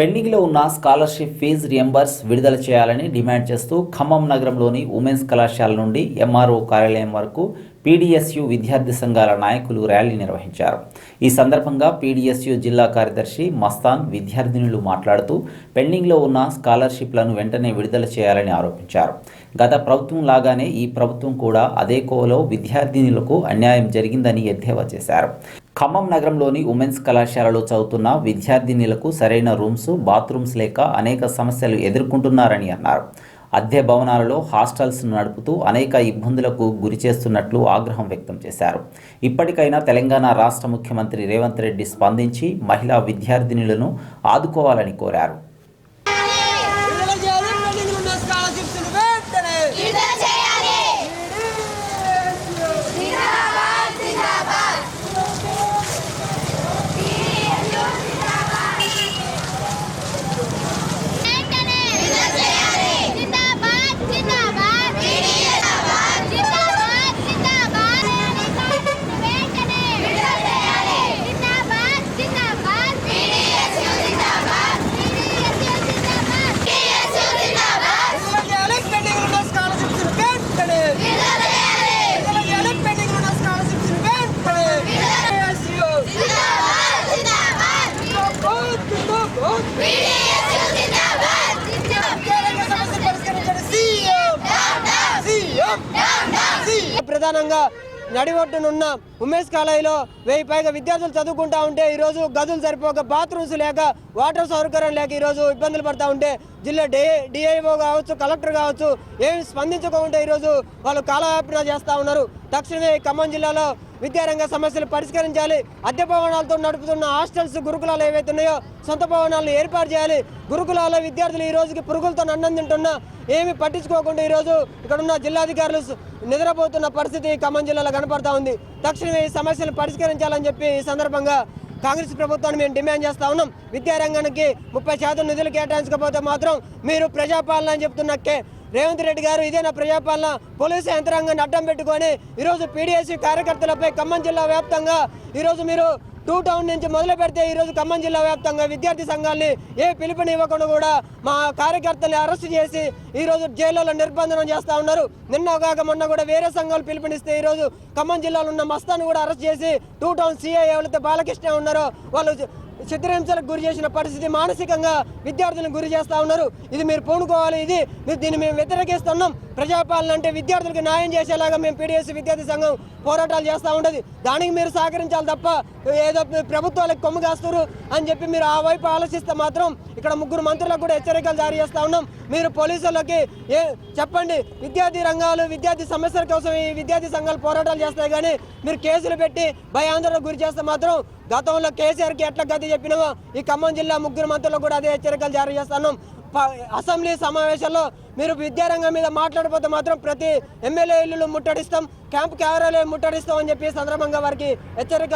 పెండింగ్లో ఉన్న scholarship fee reimburse విడుదల చేయాలని డిమాండ్ చేస్తూ ఖమ్మం నగరంలోని ఉమెన్స్ కళాశాల నుండి ఎంఆర్ఓ కార్యాలయం వరకు పీడీఎస్యు విద్యార్థి సంఘాల నాయకులు ర్యాలీ నిర్వహించారు. ఈ సందర్భంగా పీడీఎస్యు జిల్లా కార్యదర్శి మస్తాన్ విద్యార్థినులు మాట్లాడుతూ పెండింగ్లో ఉన్న స్కాలర్షిప్లను వెంటనే విడుదల చేయాలని ఆరోపించారు. గత ప్రభుత్వం లాగానే ఈ ప్రభుత్వం కూడా అదే కోలో విద్యార్థినులకు అన్యాయం జరిగిందని ఎద్దేవా చేశారు. ఖమ్మం నగరంలోని ఉమెన్స్ కళాశాలలో చదువుతున్న విద్యార్థినులకు సరైన రూమ్స్ బాత్రూమ్స్ లేక అనేక సమస్యలు ఎదుర్కొంటున్నారని అన్నారు. అద్దె భవనాలలో హాస్టల్స్ నడుపుతూ అనేక ఇబ్బందులకు గురి చేస్తున్నట్లు ఆగ్రహం వ్యక్తం చేశారు. ఇప్పటికైనా తెలంగాణ రాష్ట్ర ముఖ్యమంత్రి రేవంత్ రెడ్డి స్పందించి మహిళా విద్యార్థినులను ఆదుకోవాలని కోరారు విడుదల చేయాలి పెండింగ్ ఉన్న స్కాలర్షిప్స్ వెంటనే విడుదల చేయాలి జిందాబాద్ జిందాబాద్ వెంటనే విడుదల చేయాలి జిందాబాద్ జిందాబాద్ జిందాబాద్ జిందాబాద్ జిందాబాద్ వెంటనే విడుదల చేయాలి జిందాబాద్ జిందాబాద్ పిడిఎస్యు జిందాబాద్ పిడిఎస్యు జిందాబాద్ పిడిఎస్యు జిందాబాద్ విడుదల చేయాలి పెండింగ్ ఉన్న స్కాలర్షిప్స్ వెంటనే విడుదల చేయాలి విడుదల చేయాలి పెండింగ్ ఉన్న స్కాలర్షిప్స్ వెంటనే PSU. జిందాబాద్ జిందాబాద్ జిందాబాద్, జిందాబాద్. పిడిఎస్యు జిందాబాద్ విద్యారంగ సమస్యలు పరిష్కరించండి. సీఎం. సీఎం. సీఎం. ప్రధానంగా నడిబొట్టునున్న ఉమేష్ కాలేజీలో వెయ్యి పైగా విద్యార్థులు చదువుకుంటా ఉంటే ఈరోజు గదులు సరిపోక బాత్రూమ్స్ లేక వాటర్ సౌకర్యం లేక ఈరోజు ఇబ్బందులు పడతా ఉంటే జిల్లా డే డిఐఓ కావచ్చు కలెక్టర్ కావచ్చు ఏమి స్పందించకుండా ఈరోజు వాళ్ళు కాలయాపన చేస్తూ ఉన్నారు. తక్షణమే ఈ ఖమ్మం జిల్లాలో విద్యారంగ సమస్యలు పరిష్కరించాలి. అద్దె భవనాలతో నడుపుతున్న హాస్టల్స్ గురుకులాలు ఏవైతే ఉన్నాయో సొంత భవనాలను ఏర్పాటు చేయాలి. గురుకులాల విద్యార్థులు ఈ రోజుకి పురుగులతో అన్నం తింటున్నా ఏమి పట్టించుకోకుండా ఈరోజు ఇక్కడ ఉన్న జిల్లాధికారులు నిద్రపోతున్న పరిస్థితి ఖమ్మం జిల్లాలో కనపడతా ఉంది. తక్షణమే ఈ సమస్యలు పరిష్కరించాలని చెప్పి ఈ సందర్భంగా కాంగ్రెస్ ప్రభుత్వాన్ని మేము డిమాండ్ చేస్తా ఉన్నాం. విద్యారంగానికి ముప్పై శాతం నిధులు కేటాయించకపోతే మాత్రం మీరు ప్రజాపాలన అని చెప్తున్న కే- రేవంత్ రెడ్డి గారు ఇదేనా ప్రజాపాలన. పోలీసు యంత్రాంగాన్ని అడ్డం పెట్టుకొని ఈరోజు పీడీఎస్సీ కార్యకర్తలపై ఖమ్మం జిల్లా వ్యాప్తంగా ఈరోజు మీరు టూ టౌన్ నుంచి మొదలు పెడితే ఈరోజు ఖమ్మం జిల్లా వ్యాప్తంగా విద్యార్థి సంఘాలని ఏ పిలుపునివ్వకుండా కూడా మా కార్యకర్తల్ని అరెస్ట్ చేసి ఈరోజు జైల్లో నిర్బంధనం చేస్తా ఉన్నారు. నిన్న కాక మొన్న కూడా వేరే సంఘాలు పిలుపునిస్తే ఈరోజు ఖమ్మం జిల్లాలో ఉన్న మస్తాను కూడా అరెస్ట్ చేసి టూ టౌన్ సీఐ ఎవరైతే బాలకృష్ణ ఉన్నారో. వాళ్ళు చిత్రహింసలకు గురి చేసిన పరిస్థితి మానసికంగా విద్యార్థులను గురి చేస్తా ఉన్నారు. ఇది మీరు పూనుకోవాలి ఇది దీన్ని మేము వ్యతిరేకిస్తున్నాం. ప్రజాపాలన అంటే విద్యార్థులకు న్యాయం చేసేలాగా మేము పీడిఎస్ విద్యార్థి సంఘం పోరాటాలు చేస్తూ ఉండదు. దానికి మీరు సహకరించాలి తప్ప ఏదో ప్రభుత్వాలకు కొమ్ము కాస్తారు అని చెప్పి మీరు ఆ వైపు ఆలోచిస్తే మాత్రం ఇక్కడ ముగ్గురు మంత్రులకు కూడా హెచ్చరికలు జారీ చేస్తా ఉన్నాం. మీరు పోలీసులకి ఏ చెప్పండి విద్యార్థి రంగాలు విద్యార్థి సమస్యల కోసం ఈ విద్యార్థి సంఘాలు పోరాటాలు చేస్తాయి కానీ మీరు కేసులు పెట్టి భయాందోళనకు గురి చేస్తే మాత్రం గతంలో కేసీఆర్కి ఎట్లా గతి చెప్పినామో ఈ ఖమ్మం జిల్లా ముగ్గురు మంత్రులకు కూడా అదే హెచ్చరికలు జారీ చేస్తున్నాం. అసెంబ్లీ సమావేశంలో మీరు విద్యారంగం మీద మాట్లాడిపోతే మాత్రం ప్రతి ఎమ్మెల్యే ఇల్లు ముట్టడిస్తాం క్యాంప్ కార్యాలయం ముట్టడిస్తాం అని చెప్పి సందర్భంగా వారికి హెచ్చరిక